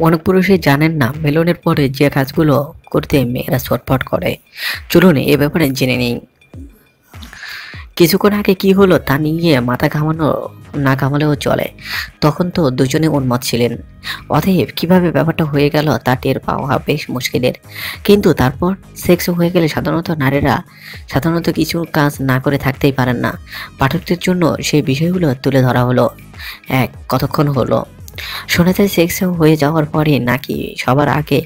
অনেক পুরুষই জানেন না, মেলনের পরে যে কাজগুলো করতে মেয়েরা ছটফট করে। চলুন এ ব্যাপারে জেনে নিই। কিছুক্ষণ আগে কি হলো তা নিয়ে মাথা ঘামানো, না ঘামালেও চলে। তখন তো দুজনে উন্মত ছিলেন। অতএব কীভাবে ব্যাপারটা হয়ে গেল তা টের পাওয়া বেশ মুশকিলের। কিন্তু তারপর সেক্স হয়ে গেলে সাধারণত নারীরা সাধারণত কিছু কাজ না করে থাকতেই পারেন না। পাঠকদের জন্য সেই বিষয়গুলো তুলে ধরা হলো। এক, কতক্ষণ হলো? শোনা যায় সেক্স হয়ে যাওয়ার পরে নাকি সবার আগে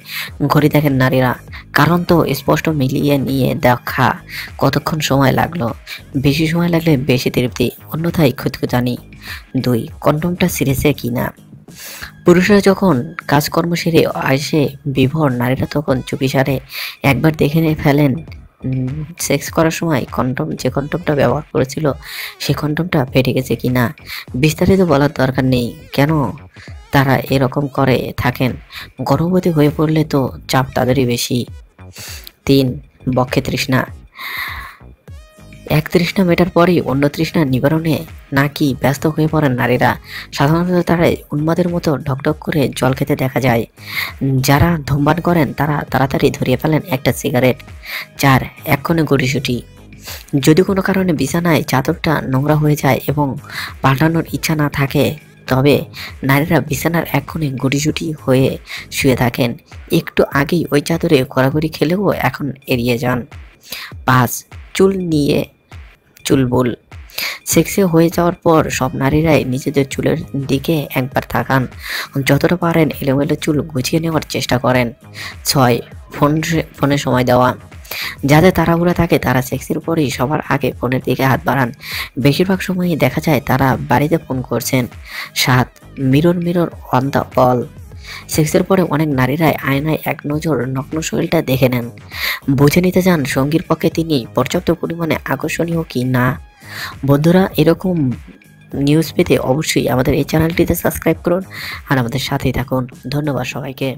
ঘড়ি দেখেন নারীরা। কারণ তো স্পষ্ট মিলিয়ে নিয়ে দেখা কতক্ষণ সময় লাগল। বেশি সময় লাগলে বেশি তৃপ্তি, অন্যথায় খুঁতখুতানি দুই, কন্ডমটা সিরেছে কি না পুরুষরা যখন কাজকর্ম সেরে আসে বিভোর, নারীরা তখন চুপিসারে একবার দেখে নিয়ে ফেলেন সেক্স করার সময় কন্ডম, যে কন্ডমটা ব্যবহার করেছিল, সে কন্ডমটা ফেটে গেছে কি না, বিস্তারিত বলার দরকার নেই। কেন? তারা এরকম করে, থাকেন। গর্ভবতী হয়ে পড়লে তো চাপ তাদেরই বেশি। তিন, বক্ষে তৃষ্ণা। এক তৃষ্ণা মেটার পরেই অন্য তৃষ্ণা নিবারণে নাকি ব্যস্ত হয়ে পড়েন নারীরা। সাধারণত তারা উন্মাদের মতো ঢকঢক করে জল খেতে দেখা যায়। যারা ধূমপান করেন, তারা তাড়াতাড়ি ধরিয়ে ফেলেন একটা সিগারেট চার এক্ষণে গড়িসুটি যদি কোনো কারণে বিছানায় চাদরটা নোংরা হয়ে যায় এবং পাল্টানোর ইচ্ছা না থাকে, তবে নারীরা বিছানার এক্ষণে গুটিসুটি হয়ে শুয়ে থাকেন। একটু আগেই ওই চাদরে ঘোরাঘুরি খেলেও এখন এড়িয়ে যান। পাঁচ, চুল নিয়ে চুলবুল সেক্সে হয়ে যাওয়ার পর সব নারীরাই নিজেদের চুলের দিকে একবার তাকান। যতটা পারেন এলোমেলো চুল গুছিয়ে নেওয়ার চেষ্টা করেন। ছয়, ফোন ফোনে সময় দেওয়া। যাদের তাড়াহুড়া থাকে তারা সেক্সের পরেই সবার আগে ফোনের দিকে হাত বাড়ান। বেশিরভাগ সময়ই দেখা যায় তারা বাড়িতে ফোন করছেন। সাত, mirror mirror on the wall সেক্সের পরে অনেক নারীরাই আয়নায় এক নজর নগ্ন শরীরটা দেখে নেন। বুঝে নিতে চান সঙ্গীর পক্ষে তিনি পর্যাপ্ত পরিমাণে আকর্ষণীয় কি না। বন্ধুরা, এরকম নিউজ পেতে অবশ্যই আমাদের এই চ্যানেলটিতে সাবস্ক্রাইব করুন আর আমাদের সাথেই থাকুন। ধন্যবাদ সবাইকে।